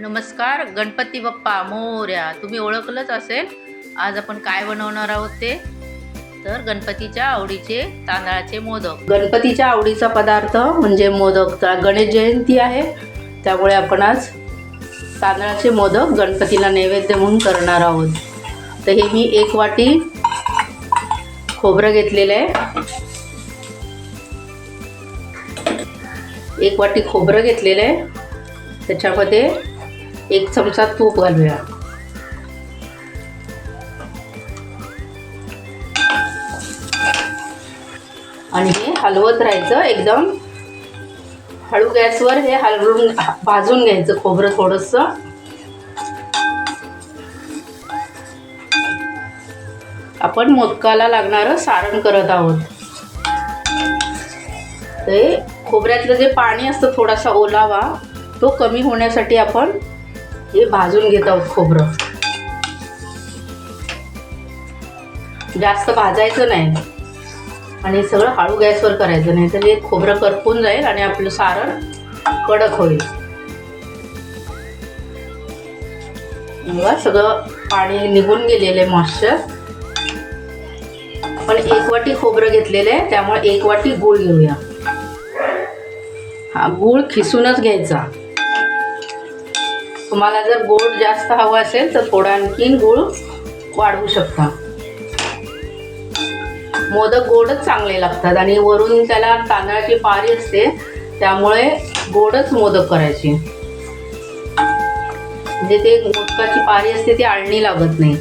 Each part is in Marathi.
नमस्कार गणपती बाप्पा मोर्या. तुम्ही ओळखलंच असेल. आज आपण काय बनवणार आहोत ते? तर गणपतीच्या आवडीचे तांदळाचे मोदक. गणपतीच्या आवडीचा पदार्थ म्हणजे मोदक तर गणेश जयंती आहे. त्यामुळे आपण आज तांदळाचे मोदक गणपतीला नैवेद्य म्हणून करणार आहोत. तर हे मी एक वाटी खोबरं घेतलेलं आहे. एक वाटी खोबरं घेतलेलं आहे. त्याच्यामध्ये एक चमचा तूप घालूया. आणि हे हलवत राहायचं एकदम. हळू गॅसवर हे हलवून भाजून घ्यायचं खोबरं थोडंसं. आपण मोदकाला लागणारं सारण करत आहोत. ते खोबऱ्यातलं जे पाणी असतं थोडासा ओलावा तो कमी होण्यासाठी आपण हे भाजून घेत आहोत खोबरं. जास्त भाजायचं नाही. आणि सगळं हळू गॅसवर करायचं नाही तर हे खोबरं करपून जाईल आणि आपलं सारण कडक होईल. सगळं पाणी निघून गेलेलं आहे मॉइश्चर आपण एक वाटी खोबरं घेतलेलं आहे त्यामुळे एक वाटी गूळ घेऊया. हा गूळ खिसूनच घ्यायचा. तुम्हाला जर गोड जास्त हवं असेल तर थोडा आणखीन गूळ वाढवू शकता. मोदक गोडच चांगले लागतात आणि वरून त्याला तांदळाची पारी असते त्यामुळे गोडच मोदक करायचे. म्हणजे ते मोदकाची पारी असते ती आळणी लागत नाही.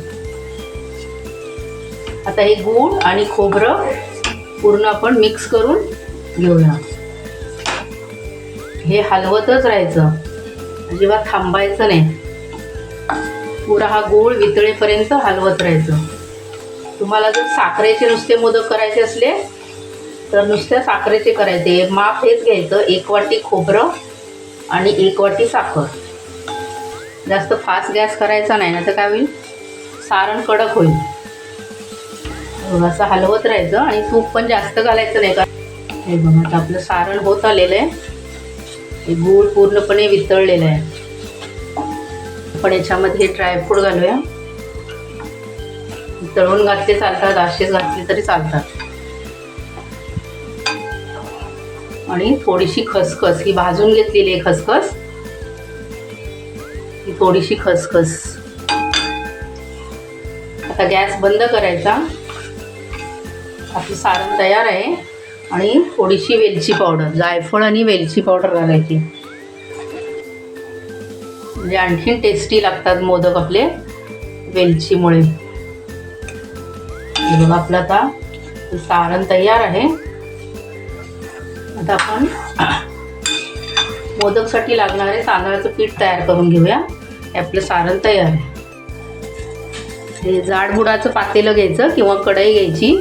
आता हे गूळ आणि खोबरं पूर्ण आपण मिक्स करून घेऊया. हे हलवतच राहायचं. अजिबात थांबायचं नाही पुरा हा गूळ वितळेपर्यंत हलवत राहायचं. तुम्हाला जर साखरेचे नुसते मोदक करायचे असले तर नुसत्या साखरेचे करायचे. माप हेच घ्यायचं एक वाटी खोबरं आणि एक वाटी साखर. जास्त फास्ट गॅस करायचा नाही ना तर काय होईल? सारण कडक होईल. असं हलवत राहायचं आणि तूप पण जास्त घालायचं नाही. का हे बघा आता आपलं सारण होत आलेलं आहे. हे गूळ पूर्णपणे वितळलेलं आहे. आपण याच्यामध्ये हे ड्रायफ्रूट घालूया. तळून घातले चालतात आशेच घातले तरी चालतात. आणि थोडीशी खसखस ही भाजून घेतलेली आहे खसखस. ही थोडीशी खसखस. आता गॅस बंद करायचा. आपलं सारण तयार आहे. आणि थोडीशी वेलची पावडर जायफळ आणि वेलची पावडर घालायची. म्हणजे आणखीन टेस्टी लागतात मोदक आपले वेलचीमुळे. हे बघा आपलं आता सारण तयार आहे. आता आपण मोदकसाठी लागणारे तांदळाचं पीठ तयार करून घेऊया. हे आपलं सारण तयार आहे. हे जाडबुडाचं पातेलं घ्यायचं किंवा कढई घ्यायची.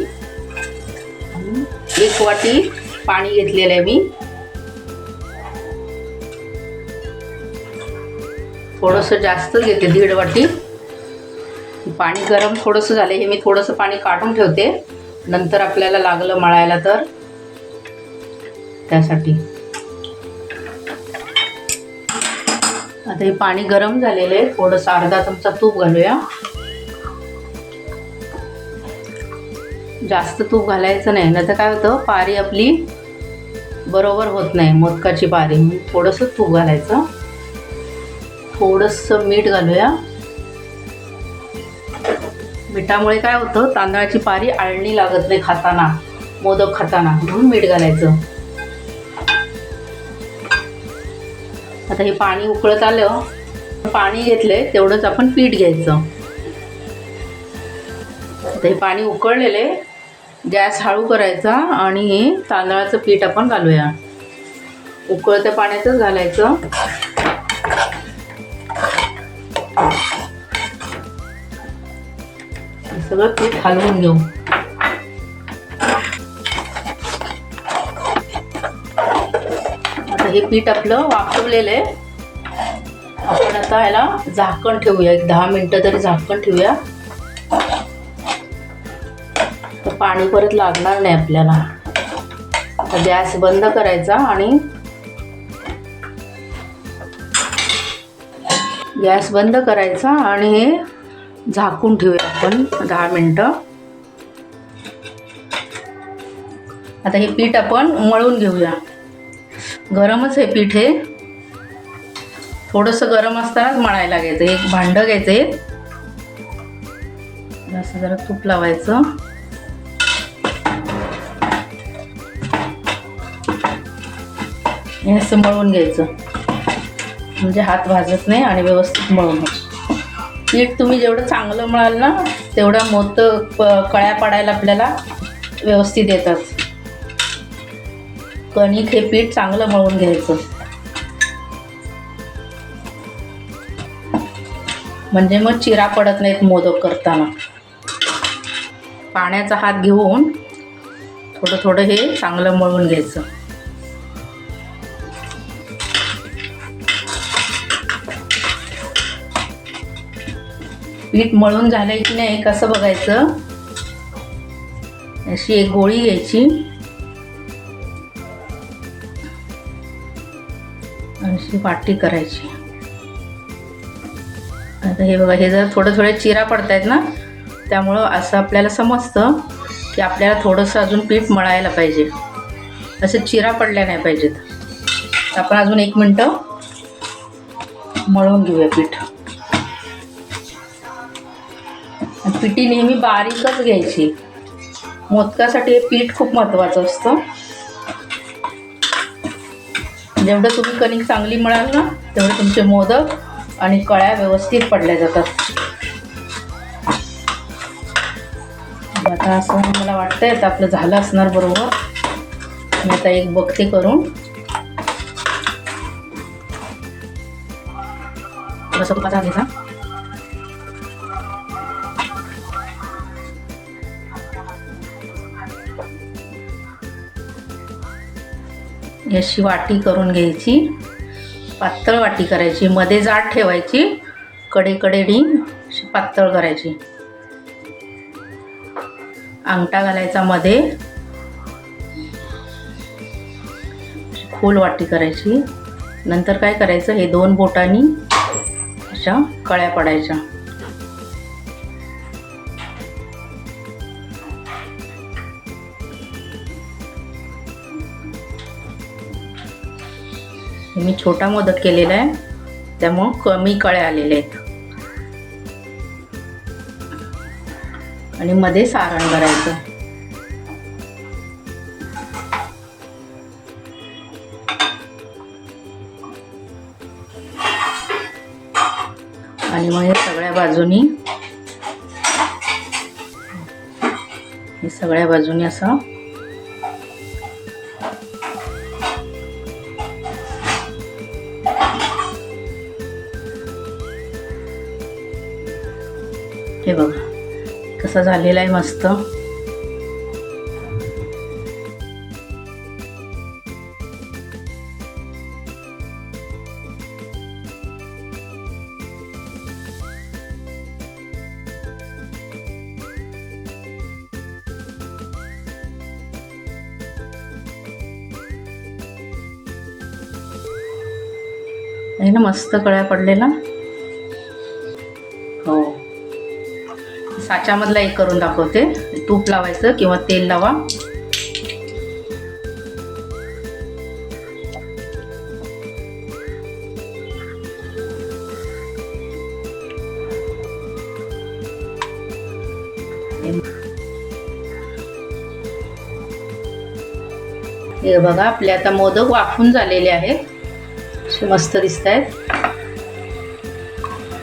एक वाटी पाणी घेतलेलं आहे मी. थोडंसं जास्त घेते दीड वाटी. पाणी गरम थोडंसं झालं हे मी थोडंसं पाणी काढून ठेवते. नंतर आपल्याला लागलं मळायला तर. त्यासाठी. आता हे पाणी गरम झालेलं आहे. थोडंसं अर्धा चमचा तूप घालूया. जास्त तूप घालायचं नाही. नंतर काय होतं पारी आपली बरोबर होत नाही मोदकाची पारी. थोडंसं तूप घालायचं. थोडंसं मीठ घालूया. मिठामुळे काय होतं तांदळाची पारी आळणी लागत नाही खाताना मोदक खाताना. म्हणून मीठ घालायचं. आता हे पाणी उकळत आलं पाणी घेतले तेवढंच आपण पीठ घ्यायचं. आता हे पाणी उकळलेले गॅस हळू करायचा आणि हे तांदळाचं पीठ आपण घालूया. उकळत्या पाण्यातच घालायचं. सगळं पीठ हलवून घेऊ. आता हे पीठ आपलं वाफवलेलं आहे. आपण आता ह्याला झाकण ठेवूया. एक दहा मिनटं तरी झाकण ठेवूया. पाणी परत लागणार नाही आपल्याला. गॅस बंद करायचा आणि गॅस बंद करायचा आणि हे झाकून ठेवूया आपण दहा मिनटं. आता हे पीठ आपण मळून घेऊया. गरमच हे पीठ हे. थोडंसं गरम असतानाच मळायला घ्यायचं. एक भांडं घ्यायचं असं जरा तूप लावायचं. हे असं मळून घ्यायचं. म्हणजे हात भाजत नाही आणि व्यवस्थित मळून पीठ तुम्ही जेवढं चांगलं मळाल ना तेवढं मोत कळ्या पाडायला आपल्याला व्यवस्थित येतात. कणिक हे पीठ चांगलं मळून घ्यायचं. म्हणजे मग चिरा पडत नाहीत मोदक करताना. पाण्याचा हात घेऊन थोडं थोडं हे चांगलं मळून घ्यायचं. पीठ मळून झालंय की नाही कसं बघायचं? अशी एक गोळी घ्यायची. अशी वाटी करायची. आता हे बघा हे जर थोडं थोडे चिरा पडतायत ना? त्यामुळं असं आपल्याला समजतं की आपल्याला थोडंसं अजून पीठ मळायला पाहिजे. असं चिरा पडल्या नाही पाहिजेत. आपण अजून एक मिनटं मळून घेऊया पीठ. पिठी नेहमी बारीकच घ्यायची. मोदकासाठी हे पीठ खूप महत्त्वाचं असतं. जेवढं तुम्ही कणिक चांगली मिळाल ना तेवढे तुमचे मोदक आणि कळ्या व्यवस्थित पडल्या जातात. म्हणजे आता असं मला वाटतंय आता आपलं झालं असणार बरोबर. मी आता एक बघते करून. थोडासा तुपाचा घ्यायचा अशी वाटी करून घ्यायची. पातळ वाटी करायची. मध्ये जाड ठेवायची. कडेकडेनी अशी पातळ करायची. अंगठा घालायचा मध्ये. खोल वाटी करायची. नंतर काय करायचं? हे दोन बोटांनी अशा कळ्या पडायच्या. मी छोटा मोदक केलेला आहे. त्यामुळं कमी कळे आलेले आहेत. आणि मध्ये सारण भरायचं. आणि मग हे सगळ्या बाजूनी हे सगळ्या बाजूनी असं हे बघा कसा झालेला आहे मस्त. आहे ना मस्त कळ्या पडलेला साच्यामधला एक करून दाखवते. तूप लावायचं किंवा तेल लावा. हे बघा आपले आता मोदक वाफून झालेले आहेत. मस्त दिसत आहेत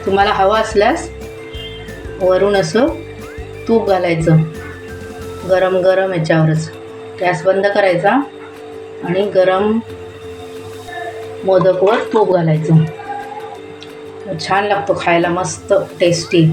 तुम्हाला हवं असल्यास वरून असं तूप घालायचं. गरम गरम याच्यावरच. गॅस बंद करायचा आणि गरम मोदकवर तूप घालायचं. छान लागतो खायला मस्त टेस्टी